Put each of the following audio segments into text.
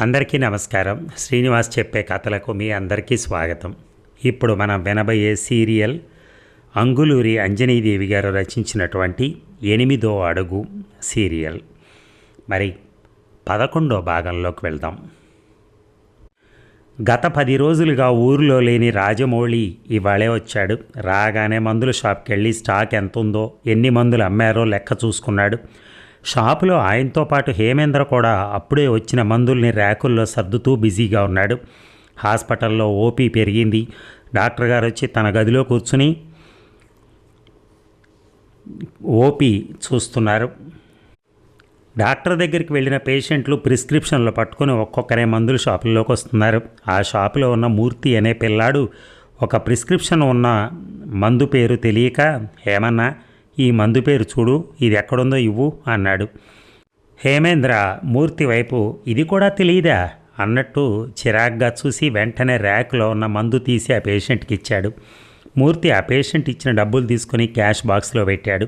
అందరికీ నమస్కారం. శ్రీనివాస్ చెప్పే కథలకు మీ అందరికీ స్వాగతం. ఇప్పుడు మనం వినబోయే సీరియల్ అంగులూరి అంజనీదేవి గారు రచించినటువంటి ఎనిమిదో అడుగు సీరియల్. మరి పదకొండో భాగంలోకి వెళ్దాం. గత పది రోజులుగా ఊరిలో లేని రాజమౌళి ఇవాళే వచ్చాడు. రాగానే మందుల షాప్కి వెళ్ళి స్టాక్ ఎంత ఉందో ఎన్ని మందులు అమ్మారో లెక్క చూసుకున్నాడు. షాపులో ఆయనతో పాటు హేమేంద్ర కూడా అప్పుడే వచ్చిన మందుల్ని ర్యాకుల్లో సర్దుతూ బిజీగా ఉన్నాడు. హాస్పిటల్లో ఓపీ పెరిగింది. డాక్టర్ గారు వచ్చి తన గదిలో కూర్చుని ఓపీ చూస్తున్నారు. డాక్టర్ దగ్గరికి వెళ్ళిన పేషెంట్లు ప్రిస్క్రిప్షన్లు పట్టుకుని ఒక్కొక్కరే మందుల షాపుల్లోకి వస్తున్నారు. ఆ షాపులో ఉన్న మూర్తి అనే పిల్లాడు ఒక ప్రిస్క్రిప్షన్ ఉన్న మందు పేరు తెలియక ఏమన్నా? ఈ మందు పేరు చూడు ఇది ఎక్కడుందో ఇవ్వు అన్నాడు. హేమేంద్ర మూర్తి వైపు ఇది కూడా తెలియదా అన్నట్టు చిరాగ్గా చూసి వెంటనే ర్యాక్లో ఉన్న మందు తీసి ఆ పేషెంట్కి ఇచ్చాడు. మూర్తి ఆ పేషెంట్ ఇచ్చిన డబ్బులు తీసుకుని క్యాష్ బాక్స్లో పెట్టాడు.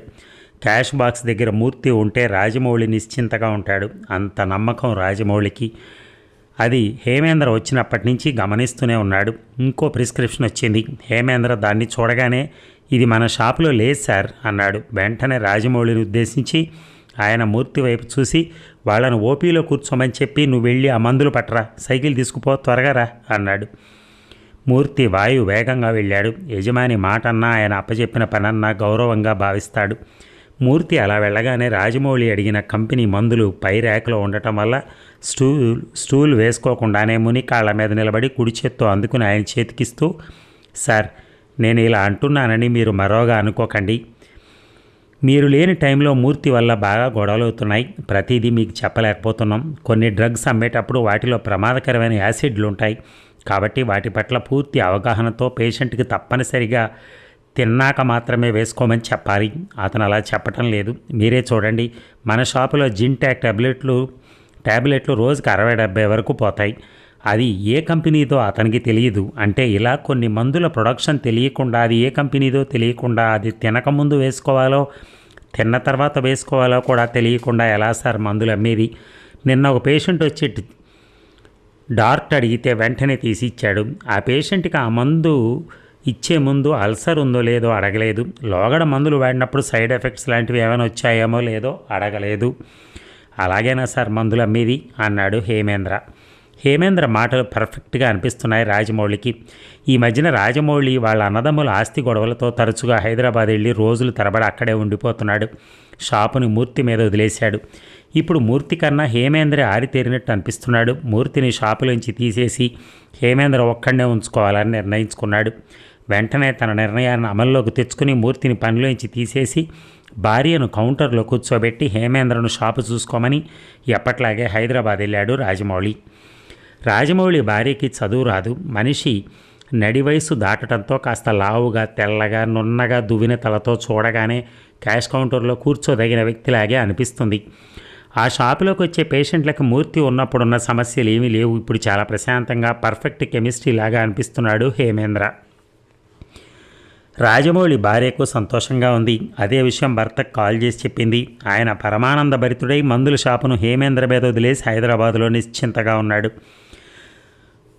క్యాష్ బాక్స్ దగ్గర మూర్తి ఉంటే రాజమౌళి నిశ్చింతగా ఉంటాడు. అంత నమ్మకం రాజమౌళికి. అది హేమేంద్ర వచ్చినప్పటి నుంచి గమనిస్తూనే ఉన్నాడు. ఇంకో ప్రిస్క్రిప్షన్ వచ్చింది. హేమేంద్ర దాన్ని చూడగానే ఇది మన షాపులో లేదు సార్ అన్నాడు. వెంటనే రాజమౌళిని ఉద్దేశించి ఆయన మూర్తి వైపు చూసి వాళ్ళను ఓపీలో కూర్చోమని చెప్పి నువ్వు వెళ్ళి ఆ మందులు పట్టరా సైకిల్ తీసుకుపో త్వరగా రా అన్నాడు. మూర్తి వాయు వేగంగా వెళ్ళాడు. యజమాని మాట అన్నా ఆయన అప్పచెప్పిన పనన్నా గౌరవంగా భావిస్తాడు. మూర్తి అలా వెళ్ళగానే రాజమౌళి అడిగిన కంపెనీ మందులు పై ర్యాక్లో ఉండటం వల్ల స్టూల్ స్టూల్ వేసుకోకుండానే ముని కాళ్ళ మీద నిలబడి కుడి చేత్తో అందుకుని ఆయన చేతికిస్తూ సార్ నేను ఇలా అంటున్నానని మీరు మరోగా అనుకోకండి. మీరు లేని టైంలో మూర్తి వల్ల బాగా గొడవలు అవుతున్నాయి ప్రతిదీ మీకు చెప్పలేకపోతున్నాం. కొన్ని డ్రగ్స్ అమ్మేటప్పుడు వాటిలో ప్రమాదకరమైన యాసిడ్లు ఉంటాయి కాబట్టి వాటి పట్ల పూర్తి అవగాహనతో పేషెంట్కి తప్పనిసరిగా తిన్నాక మాత్రమే వేసుకోమని చెప్పాలి. అతను అలా చెప్పటం లేదు. మీరే చూడండి. మన షాపులో జింటాక్ టాబ్లెట్లు ట్యాబ్లెట్లు రోజుకి అరవై డెబ్బై వరకు పోతాయి. అది ఏ కంపెనీదో అతనికి తెలియదు. అంటే ఇలా కొన్ని మందుల ప్రొడక్షన్ తెలియకుండా అది ఏ కంపెనీదో తెలియకుండా అది తినకముందు వేసుకోవాలో తిన్న తర్వాత వేసుకోవాలో కూడా తెలియకుండా ఎలా సార్ మందులు అమ్మేది? నిన్న ఒక పేషెంట్ వచ్చి డార్ట్ అడిగితే వెంటనే తీసి ఇచ్చాడు. ఆ పేషెంట్కి ఆ మందు ఇచ్చే ముందు అల్సర్ ఉందో లేదో అడగలేదు. లోగడ మందులు వాడినప్పుడు సైడ్ ఎఫెక్ట్స్ లాంటివి ఏమైనా వచ్చాయేమో లేదో అడగలేదు. అలాగేనా సార్ మందులు అమ్మేది? అన్నాడు హేమేంద్ర. హేమేంద్ర మాటలు పర్ఫెక్ట్గా అనిపిస్తున్నాయి రాజమౌళికి. ఈ మధ్యన రాజమౌళి వాళ్ళ అన్నదమ్ముల ఆస్తి గొడవలతో తరచుగా హైదరాబాద్ వెళ్ళి రోజులు తరబడి అక్కడే ఉండిపోతున్నాడు. షాపుని మూర్తి మీద వదిలేశాడు. ఇప్పుడు మూర్తి కన్నా హేమేంద్ర ఆరితేరినట్టు అనిపిస్తున్నాడు. మూర్తిని షాపులోంచి తీసేసి హేమేంద్ర ఒక్కడనే ఉంచుకోవాలని నిర్ణయించుకున్నాడు. వెంటనే తన నిర్ణయాన్ని అమల్లోకి తెచ్చుకుని మూర్తిని పనిలోంచి తీసేసి భార్యను కౌంటర్లో కూర్చోబెట్టి హేమేంద్రను షాపు చూసుకోమని ఎప్పట్లాగే హైదరాబాద్ వెళ్ళాడు రాజమౌళి. రాజమౌళి భార్యకి చదువు రాదు. మనిషి నడి వయసు దాటడంతో కాస్త లావుగా తెల్లగా నున్నగా దువ్విన తలతో చూడగానే క్యాష్ కౌంటర్లో కూర్చోదగిన వ్యక్తిలాగే అనిపిస్తుంది. ఆ షాపులోకి వచ్చే పేషెంట్లకు మూర్తి ఉన్నప్పుడున్న సమస్యలు ఏమీ లేవు. ఇప్పుడు చాలా ప్రశాంతంగా పర్ఫెక్ట్ కెమిస్ట్రీ లాగా అనిపిస్తున్నాడు హేమేంద్ర. రాజమౌళి భార్యకు సంతోషంగా ఉంది. అదే విషయం భర్తకు కాల్ చేసి చెప్పింది. ఆయన పరమానంద భరితుడై మందుల షాపును హేమేంద్ర మీద వదిలేసి హైదరాబాదులో నిశ్చింతగా ఉన్నాడు.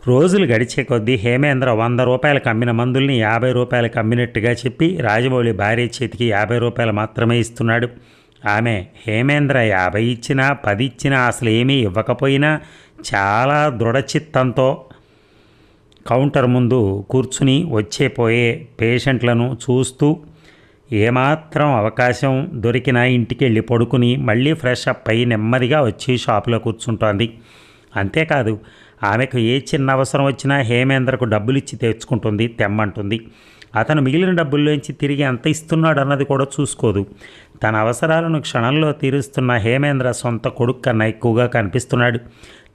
రోజులు గడిచే కొద్దీ హేమేంద్ర వంద రూపాయలకు అమ్మిన మందుల్ని యాభై రూపాయలకు అమ్మినట్టుగా చెప్పి రాజమౌళి భార్య చేతికి యాభై రూపాయలు మాత్రమే ఇస్తున్నాడు. ఆమె హేమేంద్ర యాభై ఇచ్చినా పది ఇచ్చినా అసలు ఏమీ ఇవ్వకపోయినా చాలా దృఢచిత్తంతో కౌంటర్ ముందు కూర్చుని వచ్చే పోయే పేషెంట్లను చూస్తూ ఏమాత్రం అవకాశం దొరికినా ఇంటికి వెళ్ళి పడుకుని మళ్ళీ ఫ్రెష్ అప్ అయ్యి నెమ్మదిగా వచ్చి షాపులో కూర్చుంటోంది. అంతేకాదు ఆమెకు ఏ చిన్న అవసరం వచ్చినా హేమేంద్రకు డబ్బులిచ్చి తెచ్చుకుంటుంది తెమ్మంటుంది. అతను మిగిలిన డబ్బుల్లోంచి తిరిగి ఎంత ఇస్తున్నాడు అన్నది కూడా చూసుకోదు. తన అవసరాలను క్షణంలో తీరుస్తున్న హేమేంద్ర సొంత కొడుకు కన్నా ఎక్కువగా కనిపిస్తున్నాడు.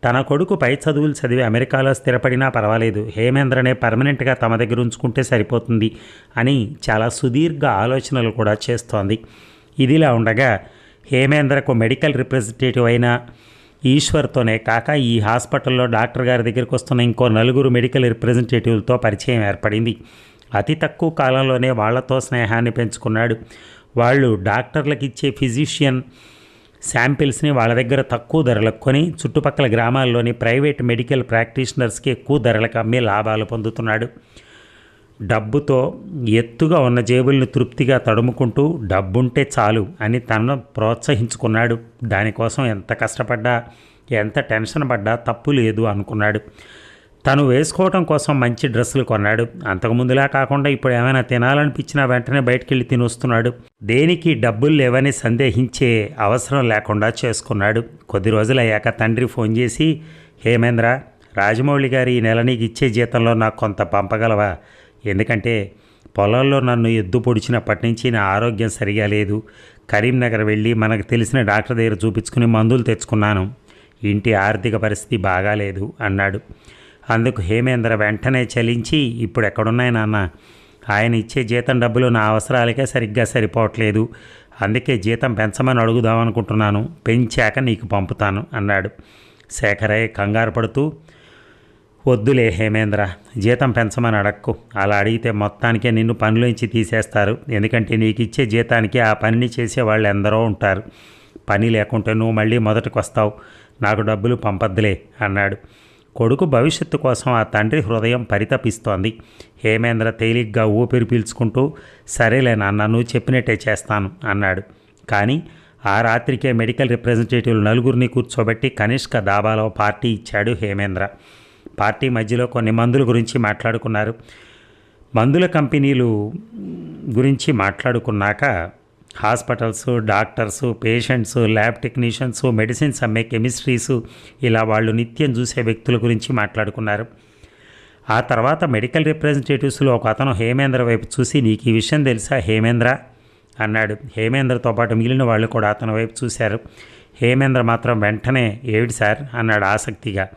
తన కొడుకు పై చదువులు చదివి అమెరికాలో స్థిరపడినా పర్వాలేదు. హేమేంద్రనే పర్మనెంట్గా తమ దగ్గర ఉంచుకుంటే సరిపోతుంది అని చాలా సుదీర్ఘ ఆలోచనలు కూడా చేస్తోంది. ఇదిలా ఉండగా హేమేంద్రకు మెడికల్ రిప్రజెంటేటివ్ అయిన ఈశ్వర్తోనే కాక ఈ హాస్పిటల్లో డాక్టర్ గారి దగ్గరికి వస్తున్న ఇంకో నలుగురు మెడికల్ రిప్రజెంటేటివ్లతో పరిచయం ఏర్పడింది. అతి తక్కువ కాలంలోనే వాళ్ళతో స్నేహాన్ని పెంచుకున్నాడు. వాళ్ళు డాక్టర్లకు ఇచ్చే ఫిజిషియన్ శాంపిల్స్ని వాళ్ళ దగ్గర తక్కువ ధరలకు కొని చుట్టుపక్కల గ్రామాల్లోని ప్రైవేట్ మెడికల్ ప్రాక్టీషనర్స్కి ఎక్కువ ధరలకు అమ్మి లాభాలు పొందుతున్నాడు. డబ్బుతో ఎత్తుగా ఉన్న జేబుల్ని తృప్తిగా తడుముకుంటూ డబ్బుంటే చాలు అని తనను ప్రోత్సహించుకున్నాడు. దానికోసం ఎంత కష్టపడ్డా ఎంత టెన్షన్ పడ్డా తప్పు లేదు అనుకున్నాడు. తను వేసుకోవటం కోసం మంచి డ్రెస్సులు కొన్నాడు. అంతకుముందులా కాకుండా ఇప్పుడు ఏమైనా తినాలనిపించినా వెంటనే బయటకెళ్ళి తినొస్తున్నాడు. దేనికి డబ్బులు లేవని సందేహించే అవసరం లేకుండా చేసుకున్నాడు. కొద్ది రోజులయ్యాక తండ్రి ఫోన్ చేసి హేమేంద్ర రాజమౌళి గారి ఈ నెల నీకు ఇచ్చే జీతంలో నాకు కొంత పంపగలవా? ఎందుకంటే పొలంలో నన్ను ఎద్దు పొడిచినప్పటి నుంచి నా ఆరోగ్యం సరిగా లేదు. కరీంనగర్ వెళ్ళి మనకు తెలిసిన డాక్టర్ దగ్గర చూపించుకుని మందులు తెచ్చుకున్నాను. ఇంటి ఆర్థిక పరిస్థితి బాగాలేదు అన్నాడు. అందుకు హేమేంద్ర వెంటనే చలించి ఇప్పుడు ఎక్కడున్నాయి నాన్న? ఆయన ఇచ్చే జీతం డబ్బులు నా అవసరాలకే సరిగ్గా సరిపోవట్లేదు. అందుకే జీతం పెంచమని అడుగుదాం అనుకుంటున్నాను. పెంచాక నీకు పంపుతాను అన్నాడు. శేఖరయ్య కంగారు పడుతూ వద్దులే హేమేంద్ర జీతం పెంచమని అడక్కు. అలా అడిగితే మొత్తానికే నిన్ను పనిలోంచి తీసేస్తారు. ఎందుకంటే నీకు ఇచ్చే జీతానికి ఆ పనిని చేసే వాళ్ళు ఎందరో ఉంటారు. పని లేకుంటే నువ్వు మళ్ళీ మొదటికి వస్తావు నాకు డబ్బులు పంపద్దులే అన్నాడు. కొడుకు భవిష్యత్తు కోసం ఆ తండ్రి హృదయం పరితపిస్తోంది. హేమేంద్ర తేలిగ్గా ఊపిరి పీల్చుకుంటూ సరేలే నాన్న నువ్వు చెప్పినట్టే చేస్తాను అన్నాడు. కానీ ఆ రాత్రికే మెడికల్ రిప్రజెంటేటివ్ నలుగురిని కూర్చోబెట్టి కనిష్క దాబాలో పార్టీ ఇచ్చాడు హేమేంద్ర. పార్టీ మధ్యలో కొన్ని మందుల గురించి మాట్లాడుకున్నారు. మందుల కంపెనీలు గురించి మాట్లాడుకున్నాక hospitals doctors patients lab technicians medicines అమ్మే కెమిస్ట్రీస్ ఇలా వాళ్ళు నిత్యం చూసే వ్యక్తుల గురించి మాట్లాడుకున్నారు. ఆ తర్వాత మెడికల్ రిప్రజెంటేటివ్స్లో ఒక అతను హేమేంద్ర వైపు చూసి నీకు ఈ విషయం తెలుసా హేమేంద్ర? అన్నాడు. హేమేంద్రతో పాటు మిగిలిన వాళ్ళు కూడా అతని వైపు చూశారు. హేమేంద్ర మాత్రం వెంటనే ఏడు సార్? అన్నాడు ఆసక్తిగా.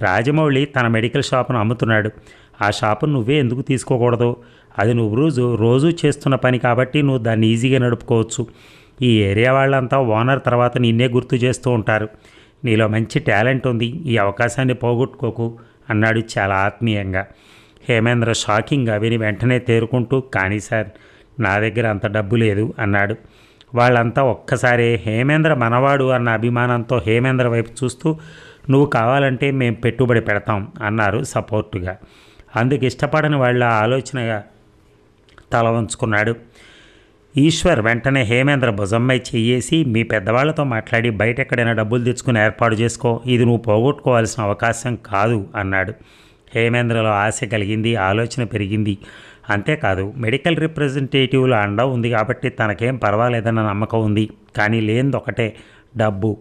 రాజమౌళి తన మెడికల్ షాపును అమ్ముతున్నాడు. ఆ షాపును నువ్వే ఎందుకు తీసుకోకూడదు? అది నువ్వు రోజు రోజు చేస్తున్న పని కాబట్టి నువ్వు దాన్ని ఈజీగా నడుపుకోవచ్చు. ఈ ఏరియా వాళ్ళంతా ఓనర్ తర్వాత నిన్నే గుర్తు చేస్తూ ఉంటారు. నీలో మంచి టాలెంట్ ఉంది. ఈ అవకాశాన్ని పోగొట్టుకోకు అన్నాడు చాలా ఆత్మీయంగా. హేమేంద్ర షాకింగ్గా విని వెంటనే తేరుకుంటూ కానీ సార్ నా దగ్గర అంత డబ్బు లేదు అన్నాడు. వాళ్ళంతా ఒక్కసారే హేమేంద్ర మనవాడు అన్న అభిమానంతో హేమేంద్ర వైపు చూస్తూ నువ్వు కావాలంటే మేము పెట్టుబడి పెడతాం అన్నారు సపోర్టుగా. అందుకు ఇష్టపడని వాళ్ళ ఆలోచనగా తల వంచుకున్నాడు. ఈశ్వర్ వెంటనే హేమేంద్ర భుజమ్మై చెయ్యేసి మీ పెద్దవాళ్ళతో మాట్లాడి బయట ఎక్కడైనా డబ్బులు తెచ్చుకుని ఏర్పాటు చేసుకో ఇది నువ్వు పోగొట్టుకోవాల్సిన అవకాశం కాదు అన్నాడు. హేమేంద్రలో ఆశ కలిగింది ఆలోచన పెరిగింది. అంతేకాదు మెడికల్ రిప్రజెంటేటివ్ల అండ ఉంది కాబట్టి తనకేం పర్వాలేదన్న నమ్మకం ఉంది. కానీ లేనిది ఒకటే డబ్బు.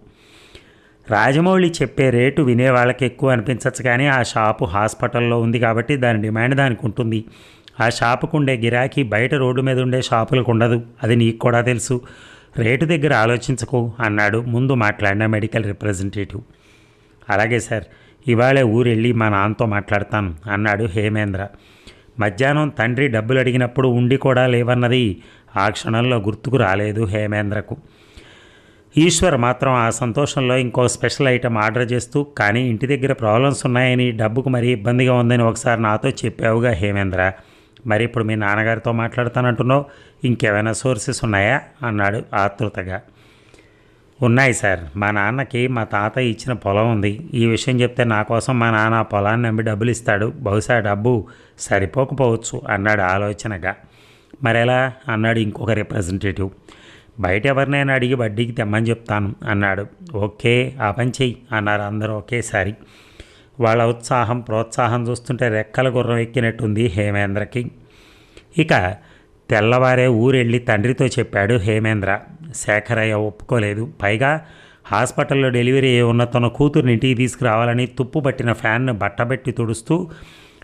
రాజమౌళి చెప్పే రేటు వినే వాళ్ళకి ఎక్కువ అనిపించవచ్చు కానీ ఆ షాపు హాస్పిటల్లో ఉంది కాబట్టి దాని డిమాండ్ దానికి ఉంటుంది. ఆ షాపుకు ఉండే గిరాకీ బయట రోడ్డు మీద ఉండే షాపులకు ఉండదు. అది నీకు కూడా తెలుసు. రేటు దగ్గర ఆలోచించకు అన్నాడు ముందు మాట్లాడిన మెడికల్ రిప్రజెంటేటివ్. అలాగే సార్ ఇవాళే ఊరెళ్ళి మా నాన్నతో మాట్లాడతాను అన్నాడు హేమేంద్ర. మధ్యాహ్నం తండ్రి డబ్బులు అడిగినప్పుడు ఉండి కూడా లేవన్నది ఆ క్షణంలో గుర్తుకు రాలేదు హేమేంద్రకు. ఈశ్వర్ మాత్రం ఆ సంతోషంలో ఇంకో స్పెషల్ ఐటెం ఆర్డర్ చేస్తూ కానీ ఇంటి దగ్గర ప్రాబ్లమ్స్ ఉన్నాయని డబ్బుకు మరీ ఇబ్బందిగా ఉందని ఒకసారి నాతో చెప్పావుగా హేమేంద్ర. మరి ఇప్పుడు మీ నాన్నగారితో మాట్లాడతానంటున్నావు ఇంకేమైనా సోర్సెస్ ఉన్నాయా? అన్నాడు ఆతృతగా. ఉన్నాయి సార్. మా నాన్నకి మా తాత ఇచ్చిన పొలం ఉంది. ఈ విషయం చెప్తే నా కోసం మా నాన్న ఆ పొలాన్ని నమ్మి డబ్బులు ఇస్తాడు. బహుశా డబ్బు సరిపోకపోవచ్చు అన్నాడు ఆలోచనగా. మరెలా? అన్నాడు ఇంకొక రిప్రజెంటేటివ్. బయట ఎవరినైనా అడిగి వడ్డీకి తెమ్మని చెప్తాను అన్నాడు. ఓకే ఆ పని చెయ్యి అన్నారు అందరూ ఒకేసారి. వాళ్ళ ఉత్సాహం ప్రోత్సాహం చూస్తుంటే రెక్కల గుర్రం ఎక్కినట్టుంది హేమేంద్రకి. ఇక తెల్లవారే ఊరెళ్ళి తండ్రితో చెప్పాడు హేమేంద్ర. శేఖరయ్య ఒప్పుకోలేదు. పైగా హాస్పిటల్లో డెలివరీ అయి ఉన్న తన కూతుర్ని ఇంటికి తీసుకురావాలని తుప్పు పట్టిన ఫ్యాన్ను బట్టబెట్టి తుడుస్తూ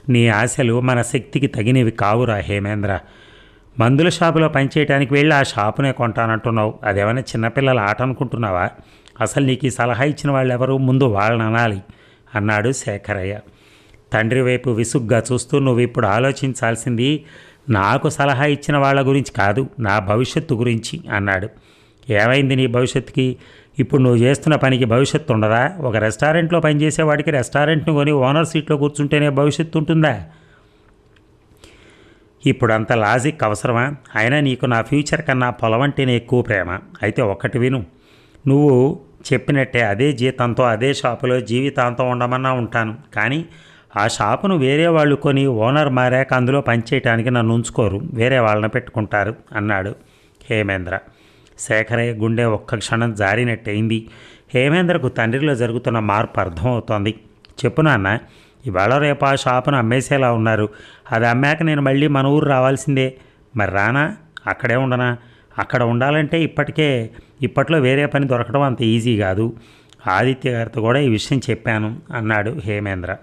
నీ ఆశలు మన శక్తికి తగినవి కావురా హేమేంద్ర. మందుల షాపులో పనిచేయటానికి వెళ్ళి ఆ షాపునే కొంటానంటున్నావు. అదేమైనా చిన్నపిల్లల ఆట అనుకుంటున్నావా? అసలు నీకు ఈ సలహా ఇచ్చిన వాళ్ళు ఎవరు ముందు వాళ్ళని అనాలి అన్నాడు శేఖరయ్య. తండ్రి వైపు విసుగ్గా చూస్తూ నువ్వు ఇప్పుడు ఆలోచించాల్సింది నాకు సలహా ఇచ్చిన వాళ్ళ గురించి కాదు నా భవిష్యత్తు గురించి అన్నాడు. ఏమైంది నీ భవిష్యత్తుకి? ఇప్పుడు నువ్వు చేస్తున్న పనికి భవిష్యత్తు ఉండదా? ఒక రెస్టారెంట్లో పనిచేసే వాడికి రెస్టారెంట్ను కొని ఓనర్ సీట్లో కూర్చుంటేనే భవిష్యత్తు ఉంటుందా? ఇప్పుడు అంత లాజిక్ అవసరమా? అయినా నీకు నా ఫ్యూచర్ కన్నా పొలం అంటేనే ఎక్కువ ప్రేమ. అయితే ఒక్కటి విను. నువ్వు చెప్పినట్టే అదే జీతంతో అదే షాపులో జీవితాంతం ఉండమన్నా ఉంటాను. కానీ ఆ షాపును వేరే వాళ్ళు కొని ఓనర్ మారాక అందులో పనిచేయటానికి నన్ను ఉంచుకోరు. వేరే వాళ్ళని పెట్టుకుంటారు అన్నాడు హేమేంద్ర. శేఖరయ్య గుండె ఒక్క క్షణం జారినట్టయింది. హేమేంద్రకు తండ్రిలో జరుగుతున్న మార్పు అర్థమవుతోంది. చెప్పు నాన్న ఇవాళ రేపు ఆ షాపును అమ్మేసేలా ఉన్నారు. అది అమ్మాక నేను మళ్ళీ మన ఊరు రావాల్సిందే. మరి రానా? అక్కడే ఉండనా? అక్కడ ఉండాలంటే ఇప్పటికే ఇప్పట్లో వేరే పని దొరకడం అంత ఈజీ కాదు. ఆదిత్య గారితో కూడా ఈ విషయం చెప్పాను అన్నాడు హేమేంద్ర.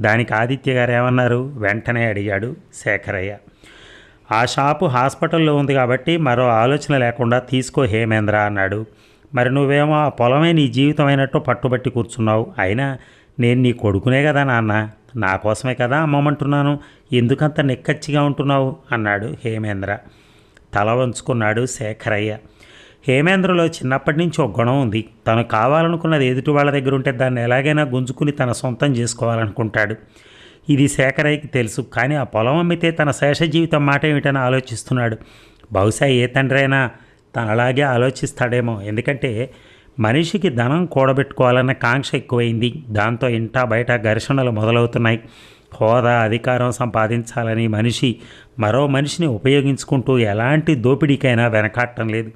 దానికి ఆదిత్య గారు ఏమన్నారు? వెంటనే అడిగాడు శేఖరయ్య. ఆ షాపు హాస్పిటల్లో ఉంది కాబట్టి మరో ఆలోచన లేకుండా తీసుకో హేమేంద్ర అన్నాడు. మరి నువ్వేమో ఆ పొలమే నీ జీవితం అయినట్టు పట్టుబట్టి కూర్చున్నావు. అయినా నేను నీ కొడుకునే కదా నాన్న. నా కోసమే కదా అమ్మమంటున్నాను. ఎందుకంత నిక్కచ్చిగా ఉంటున్నావు? అన్నాడు హేమేంద్ర. తల వంచుకున్నాడు శేఖరయ్య. హేమేంద్రలో చిన్నప్పటి నుంచి ఒక గుణం ఉంది. తను కావాలనుకున్నది ఎదుటి వాళ్ళ దగ్గర ఉంటే దాన్ని ఎలాగైనా గుంజుకుని తన సొంతం చేసుకోవాలనుకుంటాడు. ఇది శేఖరయ్యకి తెలుసు. కానీ ఆ పొలం అమ్మితే తన శేష జీవితం మాట ఏమిటని ఆలోచిస్తున్నాడు. బహుశా ఏ తండ్రి అయినా తను అలాగే ఆలోచిస్తాడేమో. ఎందుకంటే మనిషికి ధనం కూడబెట్టుకోవాలన్న కాంక్ష ఎక్కువైంది. దాంతో ఇంటా బయట ఘర్షణలు మొదలవుతున్నాయి. హోదా అధికారం సంపాదించాలని మనిషి మరో మనిషిని ఉపయోగించుకుంటూ ఎలాంటి దోపిడీకైనా వెనకాడటం లేదు.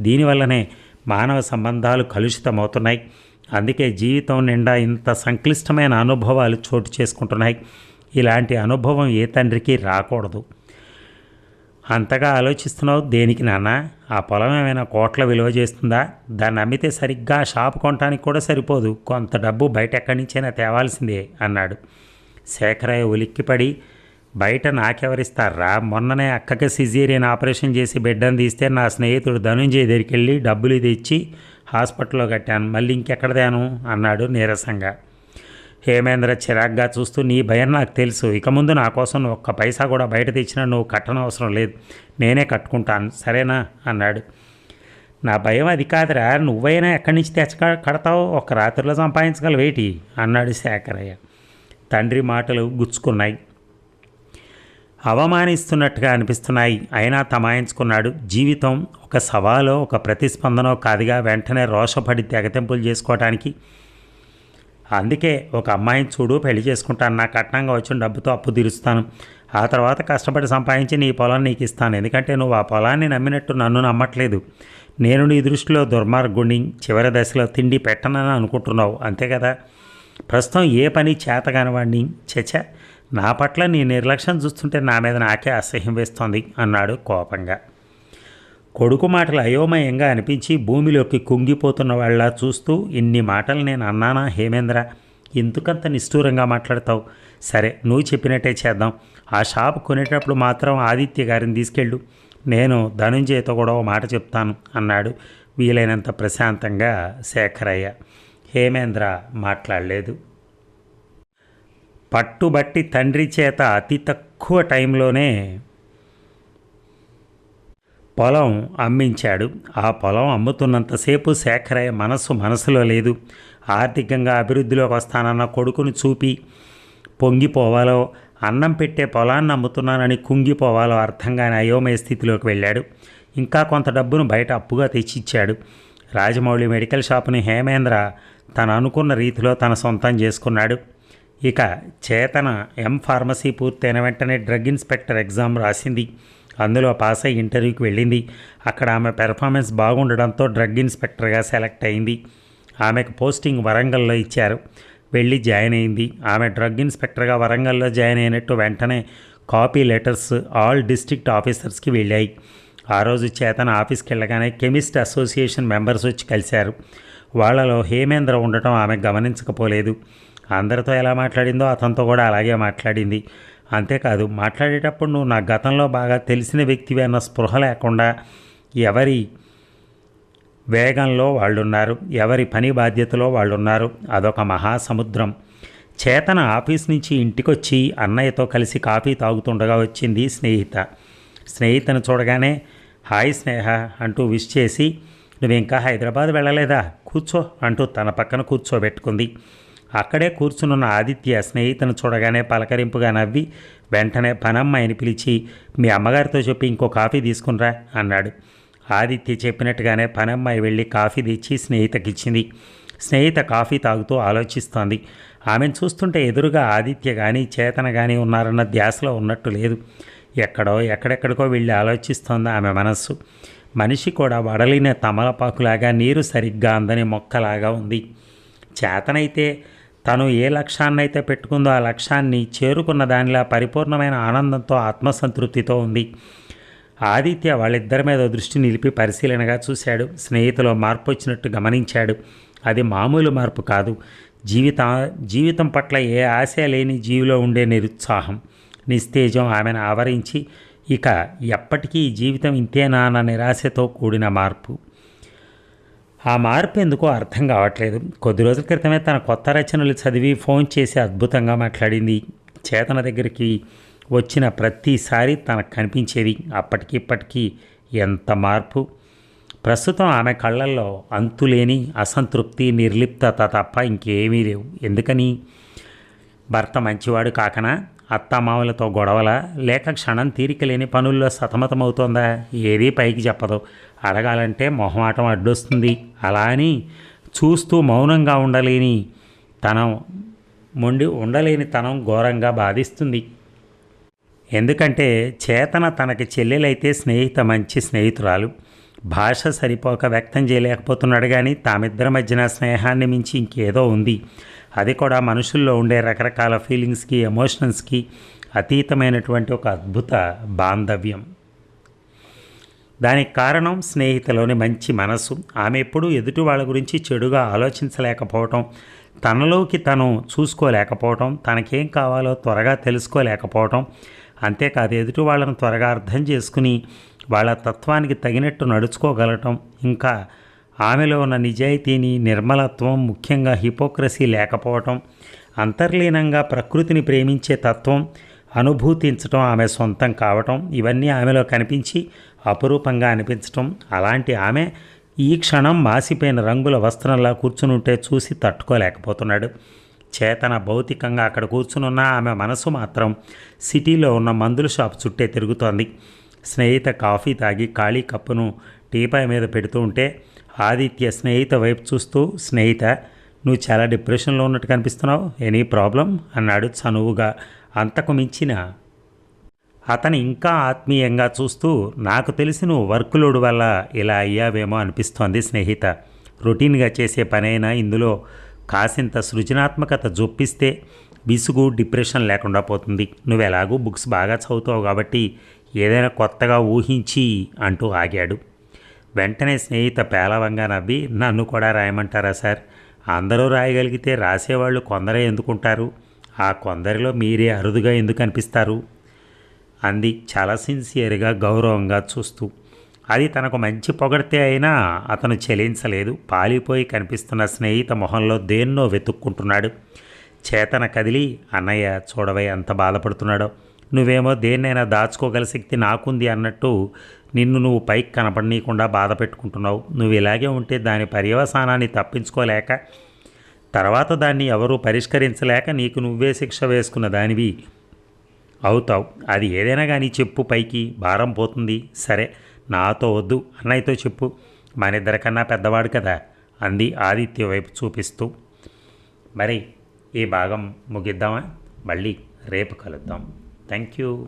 దీనివల్లనే మానవ సంబంధాలు కలుషితమవుతున్నాయి. అందుకే జీవితం నిండా ఇంత సంక్లిష్టమైన అనుభవాలు చోటు చేసుకుంటున్నాయి. ఇలాంటి అనుభవం ఏ తండ్రికి రాకూడదు. అంతగా ఆలోచిస్తున్నావు దేనికి నాన్న? ఆ పొలం ఏమైనా కోట్ల విలువ చేస్తుందా? దాన్ని అమ్మితే సరిగ్గా షాప్ కొనడానికి కూడా సరిపోదు. కొంత డబ్బు బయట ఎక్కడి నుంచైనా తేవాల్సిందే అన్నాడు. శేఖరయ్య ఉలిక్కిపడి బయట నాకెవరిస్తారా? మొన్ననే అక్కకి సిజీరియన్ ఆపరేషన్ చేసి బిడ్డను తీస్తే నా స్నేహితుడు ధనుంజయ్ దగ్గరికి వెళ్ళి డబ్బులు తెచ్చి హాస్పిటల్లో కట్టాను. మళ్ళీ ఇంకెక్కడ తేను? అన్నాడు నీరసంగా. హేమేంద్ర చిరాగ్గా చూస్తూ నీ భయం నాకు తెలుసు. ఇక ముందు నా కోసం ఒక్క పైసా కూడా బయట తెచ్చినా నువ్వు కట్టనవసరం లేదు. నేనే కట్టుకుంటాను. సరేనా? అన్నాడు. నా భయం అది కాదురా. నువ్వైనా ఎక్కడి నుంచి తెచ్చ కడతావు? ఒక రాత్రిలో సంపాదించగలవేటి అన్నాడు శేఖరయ్య. తండ్రి మాటలు గుచ్చుకున్నాయి. అవమానిస్తున్నట్టుగా అనిపిస్తున్నాయి. అయినా తమాయించుకున్నాడు. జీవితం ఒక సవాలో ఒక ప్రతిస్పందనో కాదుగా. వెంటనే రోషపడి తెగతెంపులు చేసుకోవటానికి అందుకే ఒక అమ్మాయిని చూడు పెళ్ళి చేసుకుంటాను నా కట్నంగా వచ్చిన డబ్బుతో అప్పు తీరుస్తాను. ఆ తర్వాత కష్టపడి సంపాదించి నీ పొలం నీకు ఇస్తాను. ఎందుకంటే నువ్వు ఆ పొలాన్ని నమ్మినట్టు నన్ను నమ్మట్లేదు. నేను నీ దృష్టిలో దుర్మార్గుణ్ణి చివరి దశలో తిండి పెట్టనని అనుకుంటున్నావు. అంతే కదా? ప్రస్తుతం ఏ పని చేతగాని చచ నా పట్ల నీ నిర్లక్ష్యం చూస్తుంటే నా మీద నాకే అసహ్యం వేస్తోంది అన్నాడు కోపంగా. కొడుకు మాటలు అయోమయంగా అనిపించి భూమిలోకి కుంగిపోతున్న వాళ్ళ చూస్తూ ఇన్ని మాటలు నేను అన్నానా హేమేంద్ర? ఎందుకంత నిష్ఠూరంగా మాట్లాడతావు? సరే నువ్వు చెప్పినట్టే చేద్దాం. ఆ షాప్ కొనేటప్పుడు మాత్రం ఆదిత్య గారిని తీసుకెళ్ళు. నేను ధనుంజయతో కూడా ఓ మాట చెప్తాను అన్నాడు వీలైనంత ప్రశాంతంగా శేఖరయ్య. హేమేంద్ర మాట్లాడలేదు. పట్టుబట్టి తండ్రి చేత అతి తక్కువ టైంలోనే పొలం అమ్మించాడు. ఆ పొలం అమ్ముతున్నంతసేపు శేఖరయ్య మనస్సు మనసులో లేదు. ఆర్థికంగా అభివృద్ధిలోకి వస్తానన్న కొడుకును చూపి పొంగిపోవాలో? అన్నం పెట్టే పొలాన్ని అమ్ముతున్నానని కుంగిపోవాలో? అర్థం కాని అయోమయ స్థితిలోకి వెళ్ళాడు. ఇంకా కొంత డబ్బును బయట అప్పుగా తెచ్చిచ్చాడు. రాజమౌళి మెడికల్ షాపుని హేమేంద్ర తను అనుకున్న రీతిలో తన సొంతం చేసుకున్నాడు. ఇక చేతన ఎం ఫార్మసీ పూర్తయిన వెంటనే డ్రగ్ ఇన్స్పెక్టర్ ఎగ్జామ్ రాసింది. అందులో పాస్ అయ్యి ఇంటర్వ్యూకి వెళ్ళింది. అక్కడ ఆమె పెర్ఫార్మెన్స్ బాగుండడంతో డ్రగ్ ఇన్స్పెక్టర్గా సెలెక్ట్ అయింది. ఆమెకు పోస్టింగ్ వరంగల్లో ఇచ్చారు. వెళ్ళి జాయిన్ అయింది. ఆమె డ్రగ్ ఇన్స్పెక్టర్గా వరంగల్లో జాయిన్ అయినట్టు వెంటనే కాపీ లెటర్స్ ఆల్ డిస్ట్రిక్ట్ ఆఫీసర్స్కి వెళ్ళాయి. ఆ రోజు చేతన ఆఫీస్కి వెళ్ళగానే కెమిస్ట్ అసోసియేషన్ మెంబర్స్ వచ్చి కలిశారు. వాళ్ళలో హేమేంద్ర ఉండటం ఆమె గమనించకపోలేదు. అందరితో ఎలా మాట్లాడిందో అతనితో కూడా అలాగే మాట్లాడింది. అంతేకాదు మాట్లాడేటప్పుడు నువ్వు నా గతంలో బాగా తెలిసిన వ్యక్తివి అన్న స్పృహ లేకుండా ఎవరి వేగంలో వాళ్ళున్నారు ఎవరి పని బాధ్యతలో వాళ్ళున్నారు అదొక మహాసముద్రం. చేతన ఆఫీస్ నుంచి ఇంటికొచ్చి అన్నయ్యతో కలిసి కాఫీ తాగుతుండగా వచ్చింది స్నేహిత. స్నేహితను చూడగానే హాయ్ స్నేహ అంటూ విష్ చేసి నువ్వు ఇంకా హైదరాబాద్ వెళ్ళలేదా? కూర్చో అంటూ తన పక్కన కూర్చోబెట్టుకుంది. అక్కడే కూర్చునున్న ఆదిత్య స్నేహితును చూడగానే పలకరింపుగా నవ్వి వెంటనే పనమ్మాయిని పిలిచి మీ అమ్మగారితో చెప్పి ఇంకో కాఫీ తీసుకునిరా అన్నాడు. ఆదిత్య చెప్పినట్టుగానే పనమ్మాయి వెళ్ళి కాఫీ తెచ్చి స్నేహితకి ఇచ్చింది స్నేహిత కాఫీ తాగుతూ ఆలోచిస్తోంది. ఆమెను చూస్తుంటే ఎదురుగా ఆదిత్య కానీ చేతన కానీ ఉన్నారన్న ధ్యాసలో ఉన్నట్టు లేదు. ఎక్కడో ఎక్కడెక్కడికో వెళ్ళి ఆలోచిస్తోంది ఆమె మనస్సు. మనిషి కూడా వడలిన తమలపాకులాగా నీరు సరిగ్గా అందని మొక్కలాగా ఉంది. చేతనైతే తను ఏ లక్ష్యాన్నైతే పెట్టుకుందో ఆ లక్ష్యాన్ని చేరుకున్న దానిలా పరిపూర్ణమైన ఆనందంతో ఆత్మసంతృప్తితో ఉంది. ఆదిత్య వాళ్ళిద్దరి మీద దృష్టి నిలిపి పరిశీలనగా చూశాడు. స్నేహితులో మార్పు వచ్చినట్టు గమనించాడు. అది మామూలు మార్పు కాదు. జీవిత జీవితం పట్ల ఏ ఆశ లేని జీవిలో ఉండే నిరుత్సాహం నిస్తేజం ఆమెను ఆవరించి ఇక ఎప్పటికీ జీవితం ఇంతేనా అన్న నిరాశతో కూడిన మార్పు. ఆ మార్పు ఎందుకో అర్థం కావట్లేదు. కొద్ది రోజుల క్రితమే తన కొత్త రచనలు చదివి ఫోన్ చేసి అద్భుతంగా మాట్లాడింది. చేతన దగ్గరికి వచ్చిన ప్రతిసారి తనకు కనిపించేది అప్పటికి ఇప్పటికీ ఎంత మార్పు? ప్రస్తుతం ఆమె కళ్ళల్లో అంతులేని అసంతృప్తి నిర్లిప్తత తప్ప ఇంకేమీ లేవు. ఎందుకని? భర్త మంచివాడు కాకనా? అత్తమామలతో గొడవల? లేక క్షణం తీరిక లేని పనుల్లో సతమతమవుతోందా? ఏదీ పైకి చెప్పదు. అడగాలంటే మొహమాటం అడ్డొస్తుంది. అలా అని చూస్తూ మౌనంగా ఉండలేని తనం మొండి ఉండలేని తనం ఘోరంగా బాధిస్తుంది. ఎందుకంటే చేతన తనకి చెల్లెలైతే స్నేహిత మంచి స్నేహితురాలు. భాష సరిపోక వ్యక్తం చేయలేకపోతున్నాడు కానీ తామిద్దరి మధ్యన స్నేహాన్ని మించి ఇంకేదో ఉంది. అది కూడా మనుషుల్లో ఉండే రకరకాల ఫీలింగ్స్కి ఎమోషన్స్కి అతీతమైనటువంటి ఒక అద్భుత బాంధవ్యం. దానికి కారణం స్నేహితులోని మంచి మనసు ఆమె ఎప్పుడూ ఎదుటి వాళ్ళ గురించి చెడుగా ఆలోచించలేకపోవటం తనలోకి తను చూసుకోలేకపోవటం తనకేం కావాలో త్వరగా తెలుసుకోలేకపోవటం. అంతేకాదు ఎదుటి వాళ్ళను త్వరగా అర్థం చేసుకుని వాళ్ళ తత్వానికి తగినట్టు నడుచుకోగలటం. ఇంకా ఆమెలో ఉన్న నిజాయితీని నిర్మలత్వం ముఖ్యంగా హిపోక్రసీ లేకపోవటం అంతర్లీనంగా ప్రకృతిని ప్రేమించే తత్వం అనుభూతించటం ఆమె సొంతం కావటం ఇవన్నీ ఆమెలో కనిపించి అపురూపంగా అనిపించటం అలాంటి ఆమె ఈ క్షణం మాసిపోయిన రంగుల వస్త్రంలా కూర్చునుంటే చూసి తట్టుకోలేకపోతున్నాడు. చేతన భౌతికంగా అక్కడ కూర్చునున్న ఆమె మనసు మాత్రం సిటీలో ఉన్న మందుల షాప్ చుట్టే తిరుగుతోంది. స్నేహిత కాఫీ తాగి ఖాళీ కప్పును టీపాయ్ మీద పెడుతూ ఉంటే ఆదిత్య స్నేహిత వైపు చూస్తూ స్నేహిత నువ్వు చాలా డిప్రెషన్లో ఉన్నట్టు కనిపిస్తున్నావు. Any problem? అన్నాడు చనువుగా అంతకు మించిన. అతను ఇంకా ఆత్మీయంగా చూస్తూ నాకు తెలిసి నువ్వు వర్క్ లోడ్ వల్ల ఇలా అయ్యావేమో అనిపిస్తోంది స్నేహిత. రొటీన్గా చేసే పనైనా ఇందులో కాసింత సృజనాత్మకత జొప్పిస్తే విసుగు డిప్రెషన్ లేకుండా పోతుంది. నువ్వెలాగూ బుక్స్ బాగా చదువుతావు కాబట్టి ఏదైనా కొత్తగా ఊహించి అంటూ ఆగాడు. వెంటనే స్నేహిత పేలవంగా నవ్వి నన్ను కూడా రాయమంటారా సార్? అందరూ రాయగలిగితే రాసేవాళ్ళు కొందరే ఎందుకుంటారు? ఆ కొందరిలో మీరే అరుదుగా ఎందుకు అనిపిస్తారు? అంది చాలా సిన్సియర్గా గౌరవంగా చూస్తూ. అది తనకు మంచి పొగడితే అయినా అతను చెలించలేదు. పాలిపోయి కనిపిస్తున్న స్నేహిత మొహంలో దేన్నో వెతుక్కుంటున్నాడు. చేతన కదిలి అన్నయ్య చూడవై ఎంత బాధపడుతున్నాడో. నువ్వేమో దేన్నైనా దాచుకోగల శక్తి నాకుంది అన్నట్టు నిన్ను నువ్వు పైకి కనపడనీయకుండా బాధ పెట్టుకుంటున్నావు. నువ్వు ఇలాగే ఉంటే దాని పర్యవసానాన్ని తప్పించుకోలేక తర్వాత దాన్ని ఎవరూ పరిష్కరించలేక నీకు నువ్వే శిక్ష వేసుకున్న దానివి. అవుతావు. అది ఏదైనా కానీ చెప్పు పైకి. భారం పోతుంది. సరే నాతో వద్దు. అన్నయ్యతో చెప్పు. మన ఇద్దరికన్నా పెద్దవాడు కదా. అంది ఆదిత్య వైపు చూపిస్తూ. మరి ఈ భాగం ముగిద్దామా? మళ్ళీ రేపు కలుద్దాం. Thank you